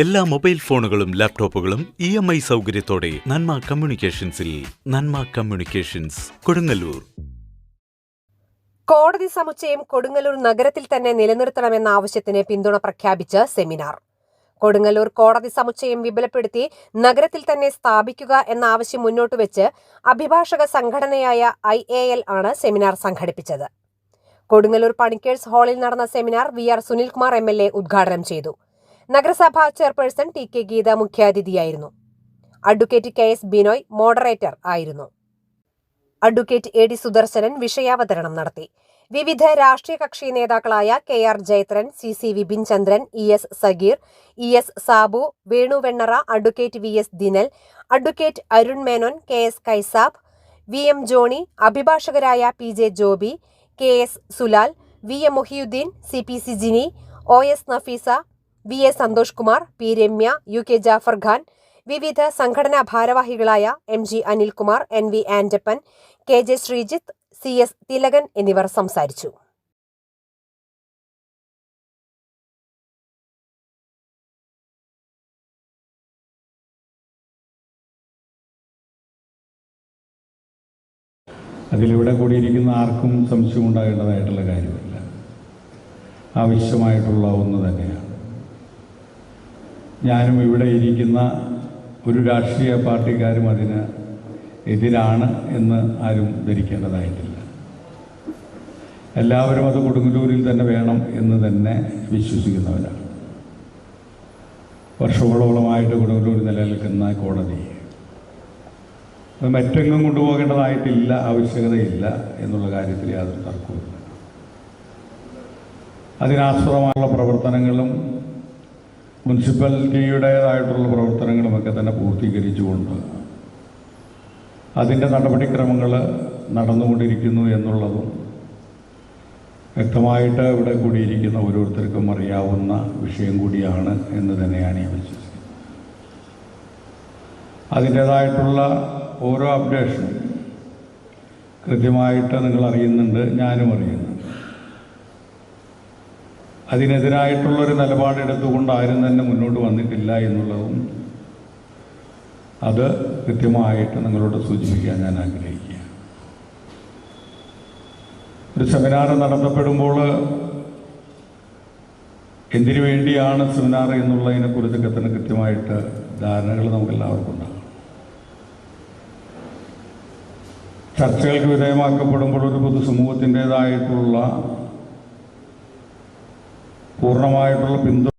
എല്ലാ മൊബൈൽ ഫോണുകളും ലാപ്ടോപ്പുകളും ഇ എം ഐ സൗകര്യത്തോടെ നന്മ കമ്മ്യൂണിക്കേഷൻസിൽ നന്മ കമ്മ്യൂണിക്കേഷൻസ് കൊടുങ്ങല്ലൂർ. കോടതി സമുച്ചയം കൊടുങ്ങല്ലൂർ നഗരത്തിൽ തന്നെ നിലനിർത്തണമെന്ന ആവശ്യത്തിന് പിന്തുണ പ്രഖ്യാപിച്ച് സെമിനാർ. കൊടുങ്ങല്ലൂർ കോടതി സമുച്ചയം വിപുലപ്പെടുത്തി നഗരത്തിൽ തന്നെ സ്ഥാപിക്കുക എന്ന ആവശ്യം മുന്നോട്ട് വെച്ച് അഭിഭാഷക സംഘടനയായ ഐ ആണ് സെമിനാർ സംഘടിപ്പിച്ചത്. കൊടുങ്ങല്ലൂർ പണിക്കേഴ്സ് ഹാളിൽ നടന്ന seminar V R Sunilkumar M L A ഉദ്ഘാടനം ചെയ്തു. നഗരസഭാ chairperson T K Geetha മുഖ്യാതിഥിയായിരുന്നു. Advocate K S Binoy moderator ആയിരുന്നു. അഡ്വക്കേറ്റ് എ ഡി സുദർശനൻ വിഷയാവതരണം നടത്തി. വിവിധ രാഷ്ട്രീയ കക്ഷി നേതാക്കളായ K R Jayathran C C Vipin Chandran E S Sageer E S Sabu Venu Vennara advocate V S Dinal advocate Arun Menon K S Kaisab V M Johny അഭിഭാഷകരായ P J Joby K S Sulal V M Mohiyuddin C P C Jini O S Nafeesa V A Santhosh Kumar P Ramya U K Jafar Khan വിവിധ സംഘടനാ ഭാരവാഹികളായ M G Anilkumar N V Andappan K J Sreejith C S Thilakan എന്നിവർ സംസാരിച്ചു. അതിലിവിടെ കൂടിയിരിക്കുന്ന ആർക്കും സംശയം ഉണ്ടാകേണ്ടതായിട്ടുള്ള കാര്യമില്ല. ആവശ്യമായിട്ടുള്ള ഒന്ന് തന്നെയാണ്. ഞാനും ഇവിടെ ഇരിക്കുന്ന ഒരു രാഷ്ട്രീയ പാർട്ടിക്കാരും അതിന് എതിരാണ് എന്ന് ആരും ധരിക്കേണ്ടതായിട്ടില്ല. എല്ലാവരും അത് കൊടുങ്ങല്ലൂരിൽ തന്നെ വേണം എന്ന് തന്നെ വിശ്വസിക്കുന്നവരാണ്. വർഷങ്ങളോളമായിട്ട് കൊടുങ്ങല്ലൂർ നിലനിൽക്കുന്ന കോടതി. അത് മറ്റെങ്ങും കൊണ്ടുപോകേണ്ടതായിട്ടില്ല ആവശ്യകതയില്ല എന്നുള്ള കാര്യത്തിൽ യാതൊരു തർക്കവുമില്ല. അതിനാസ്പദമായുള്ള പ്രവർത്തനങ്ങളും മുനിസിപ്പാലിറ്റിയുടേതായിട്ടുള്ള പ്രവർത്തനങ്ങളുമൊക്കെ തന്നെ പൂർത്തീകരിച്ചുകൊണ്ട് അതിന്റെ നടപടിക്രമങ്ങൾ നടന്നുകൊണ്ടിരിക്കുന്നു എന്നുള്ളതും വ്യക്തമായിട്ട് ഇവിടെ കൂടിയിരിക്കുന്ന ഓരോരുത്തർക്കും അറിയാവുന്ന വിഷയം കൂടിയാണ് എന്ന് തന്നെയാണ് ഞാൻ വിശ്വസിക്കുന്നത്. അതിന്റേതായിട്ടുള്ള ഓരോ അപ്ഡേഷനും കൃത്യമായിട്ട് നിങ്ങൾ അറിയുന്നുണ്ട് ഞാനും അറിയുന്നുണ്ട്. അതിനെതിരായിട്ടുള്ളൊരു നിലപാടെടുത്തുകൊണ്ട് ആരും തന്നെ മുന്നോട്ട് വന്നിട്ടില്ല എന്നുള്ളതും അത് കൃത്യമായിട്ട് നിങ്ങളോട് സൂചിപ്പിക്കാൻ ഞാൻ ആഗ്രഹിക്കുക ഒരു സെമിനാർ നടത്തപ്പെടുമ്പോൾ എന്തിനു വേണ്ടിയാണ് സെമിനാർ എന്നുള്ളതിനെ കുറിച്ചൊക്കെ തന്നെ കൃത്യമായിട്ട് ധാരണകൾ നമുക്കെല്ലാവർക്കും ഉണ്ടാകും. ചർച്ചകൾക്ക് വിധേയമാക്കപ്പെടുമ്പോൾ ഒരു പൊതുസമൂഹത്തിന്റെതായിട്ടുള്ള പൂർണമായിട്ടുള്ള പിന്തുണ